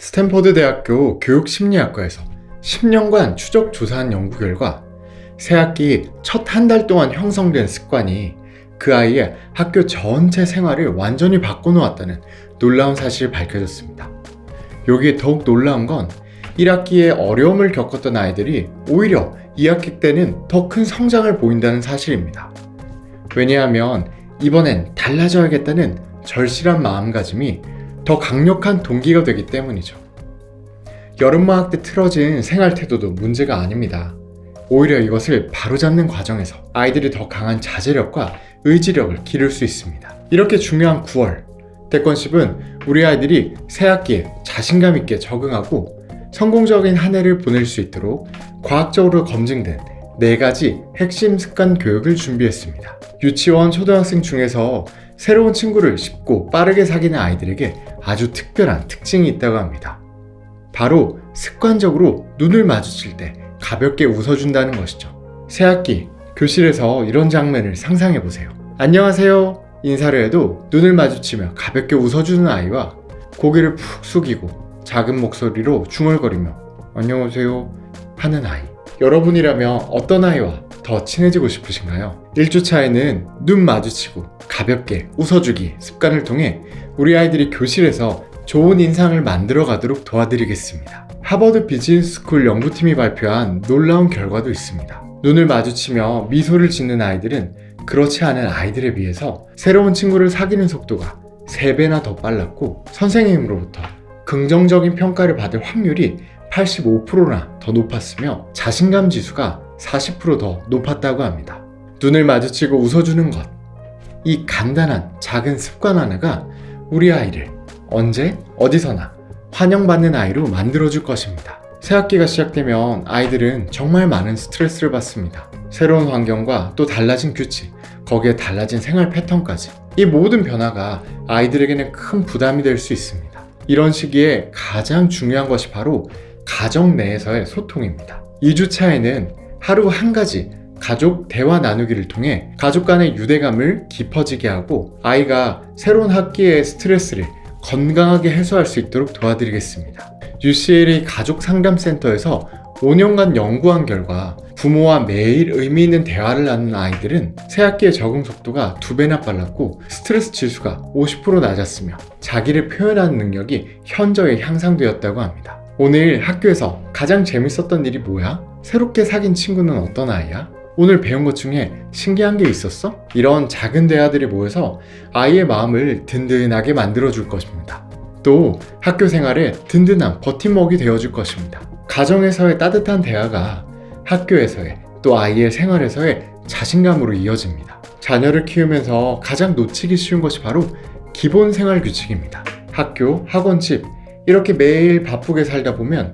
스탠퍼드 대학교 교육심리학과에서 10년간 추적 조사한 연구 결과 새학기 첫 한 달 동안 형성된 습관이 그 아이의 학교 전체 생활을 완전히 바꿔놓았다는 놀라운 사실이 밝혀졌습니다. 여기에 더욱 놀라운 건 1학기에 어려움을 겪었던 아이들이 오히려 2학기 때는 더 큰 성장을 보인다는 사실입니다. 왜냐하면 이번엔 달라져야겠다는 절실한 마음가짐이 더 강력한 동기가 되기 때문이죠. 여름방학 때 틀어진 생활 태도도 문제가 아닙니다. 오히려 이것을 바로잡는 과정에서 아이들이 더 강한 자제력과 의지력을 기를 수 있습니다. 이렇게 중요한 9월, 대권십은 우리 아이들이 새 학기에 자신감 있게 적응하고 성공적인 한 해를 보낼 수 있도록 과학적으로 검증된 네 가지 핵심 습관 교육을 준비했습니다. 유치원, 초등학생 중에서 새로운 친구를 쉽고 빠르게 사귀는 아이들에게 아주 특별한 특징이 있다고 합니다. 바로 습관적으로 눈을 마주칠 때 가볍게 웃어준다는 것이죠. 새학기 교실에서 이런 장면을 상상해 보세요. 안녕하세요. 인사를 해도 눈을 마주치며 가볍게 웃어주는 아이와 고개를 푹 숙이고 작은 목소리로 중얼거리며 안녕하세요 하는 아이. 여러분이라면 어떤 아이와 더 친해지고 싶으신가요? 1주차에는 눈 마주치고 가볍게 웃어주기 습관을 통해 우리 아이들이 교실에서 좋은 인상을 만들어 가도록 도와드리겠습니다. 하버드 비즈니스 스쿨 연구팀이 발표한 놀라운 결과도 있습니다. 눈을 마주치며 미소를 짓는 아이들은 그렇지 않은 아이들에 비해서 새로운 친구를 사귀는 속도가 3배나 더 빨랐고 선생님으로부터 긍정적인 평가를 받을 확률이 85%나 더 높았으며 자신감 지수가 40%더 높았다고 합니다. 눈을 마주치고 웃어주는 것. 이 간단한 작은 습관 하나가 우리 아이를 언제 어디서나 환영받는 아이로 만들어줄 것입니다. 새 학기가 시작되면 아이들은 정말 많은 스트레스를 받습니다. 새로운 환경과 또 달라진 규칙, 거기에 달라진 생활 패턴까지. 이 모든 변화가 아이들에게는 큰 부담이 될 수 있습니다. 이런 시기에 가장 중요한 것이 바로 가정 내에서의 소통입니다. 2주차에는 하루 한 가지 가족 대화 나누기를 통해 가족 간의 유대감을 깊어지게 하고 아이가 새로운 학기의 스트레스를 건강하게 해소할 수 있도록 도와드리겠습니다. UCLA 가족 상담센터에서 5년간 연구한 결과 부모와 매일 의미 있는 대화를 나누는 아이들은 새학기의 적응 속도가 두 배나 빨랐고 스트레스 지수가 50% 낮았으며 자기를 표현하는 능력이 현저히 향상되었다고 합니다. 오늘 학교에서 가장 재밌었던 일이 뭐야? 새롭게 사귄 친구는 어떤 아이야? 오늘 배운 것 중에 신기한 게 있었어? 이런 작은 대화들이 모여서 아이의 마음을 든든하게 만들어 줄 것입니다. 또 학교 생활에 든든한 버팀목이 되어 줄 것입니다. 가정에서의 따뜻한 대화가 학교에서의 또 아이의 생활에서의 자신감으로 이어집니다. 자녀를 키우면서 가장 놓치기 쉬운 것이 바로 기본 생활 규칙입니다. 학교, 학원 집, 이렇게 매일 바쁘게 살다 보면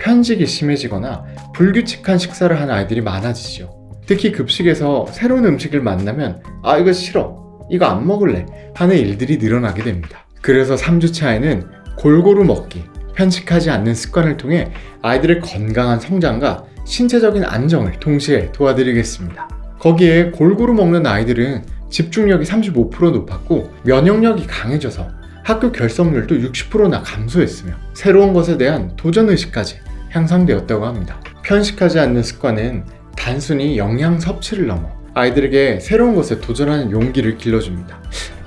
편식이 심해지거나 불규칙한 식사를 하는 아이들이 많아지죠. 특히 급식에서 새로운 음식을 만나면 아 이거 싫어 이거 안 먹을래 하는 일들이 늘어나게 됩니다. 그래서 3주 차에는 골고루 먹기, 편식하지 않는 습관을 통해 아이들의 건강한 성장과 신체적인 안정을 동시에 도와드리겠습니다. 거기에 골고루 먹는 아이들은 집중력이 35% 높았고 면역력이 강해져서 학교 결석률도 60%나 감소했으며 새로운 것에 대한 도전 의식까지 향상되었다고 합니다. 편식하지 않는 습관은 단순히 영양 섭취를 넘어 아이들에게 새로운 것에 도전하는 용기를 길러줍니다.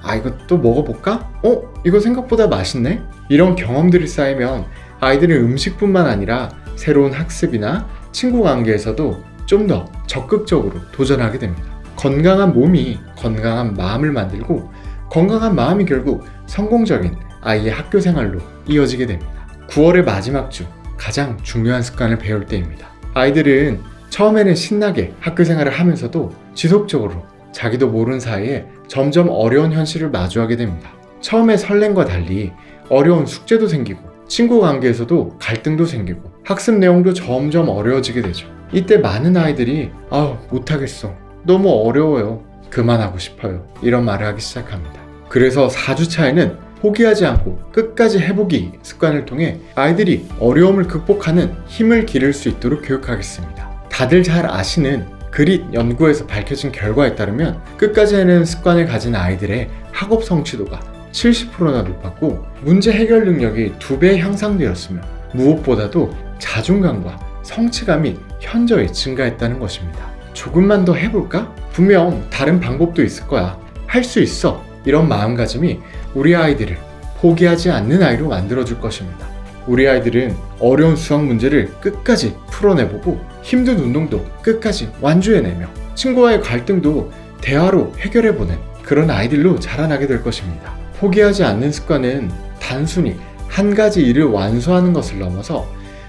아, 이거 또 먹어볼까? 어? 이거 생각보다 맛있네? 이런 경험들이 쌓이면 아이들은 음식뿐만 아니라 새로운 학습이나 친구 관계에서도 좀 더 적극적으로 도전하게 됩니다. 건강한 몸이 건강한 마음을 만들고 건강한 마음이 결국 성공적인 아이의 학교 생활로 이어지게 됩니다. 9월의 마지막 주 가장 중요한 습관을 배울 때입니다. 아이들은 처음에는 신나게 학교 생활을 하면서도 지속적으로 자기도 모르는 사이에 점점 어려운 현실을 마주하게 됩니다. 처음에 설렘과 달리 어려운 숙제도 생기고 친구 관계에서도 갈등도 생기고 학습 내용도 점점 어려워지게 되죠. 이때 많은 아이들이 아우 못하겠어 너무 어려워요 그만하고 싶어요 이런 말을 하기 시작합니다. 그래서 4주 차에는 포기하지 않고 끝까지 해보기 습관을 통해 아이들이 어려움을 극복하는 힘을 기를 수 있도록 교육하겠습니다. 다들 잘 아시는 그릿 연구에서 밝혀진 결과에 따르면 끝까지 하는 습관을 가진 아이들의 학업 성취도가 70%나 높았고 문제 해결 능력이 두배 향상되었으며 무엇보다도 자존감과 성취감이 현저히 증가했다는 것입니다. 조금만 더 해볼까? 분명 다른 방법도 있을 거야. 할 수 있어. 이런 마음가짐이 우리 아이들을 포기하지 않는 아이로 만들어줄 것입니다. 우리 아이들은 어려운 수학 문제를 끝까지 풀어내보고 힘든 운동도 끝까지 완주해내며 친구와의 갈등도 대화로 해결해보는 그런 아이들로 자라나게 될 것입니다. 포기하지 않는 습관은 단순히 한 가지 일을 완수하는 것을 넘어서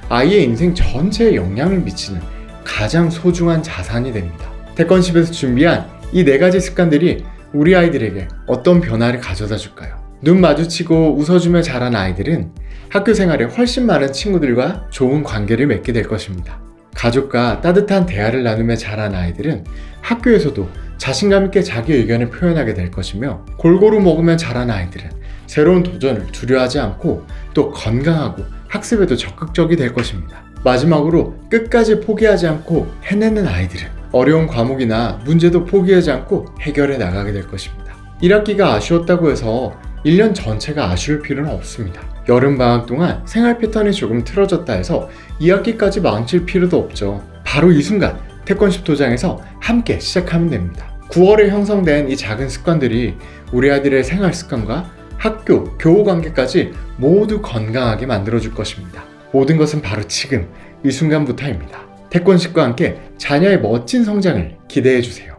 아이의 인생 전체에 영향을 미치는 가장 소중한 자산이 됩니다. 태권십에서 준비한 이 네 가지 습관들이 우리 아이들에게 어떤 변화를 가져다 줄까요? 눈 마주치고 웃어주며 자란 아이들은 학교 생활에 훨씬 많은 친구들과 좋은 관계를 맺게 될 것입니다. 가족과 따뜻한 대화를 나누며 자란 아이들은 학교에서도 자신감 있게 자기 의견을 표현하게 될 것이며 골고루 먹으며 자란 아이들은 새로운 도전을 두려워하지 않고 또 건강하고 학습에도 적극적이 될 것입니다. 마지막으로 끝까지 포기하지 않고 해내는 아이들은 어려운 과목이나 문제도 포기하지 않고 해결해 나가게 될 것입니다. 1학기가 아쉬웠다고 해서 1년 전체가 아쉬울 필요는 없습니다. 여름방학 동안 생활 패턴이 조금 틀어졌다 해서 2학기까지 망칠 필요도 없죠. 바로 이 순간 태권십 도장에서 함께 시작하면 됩니다. 9월에 형성된 이 작은 습관들이 우리 아이들의 생활 습관과 학교, 교우 관계까지 모두 건강하게 만들어줄 것입니다. 모든 것은 바로 지금 이 순간부터입니다. 태권식과 함께 자녀의 멋진 성장을 기대해 주세요.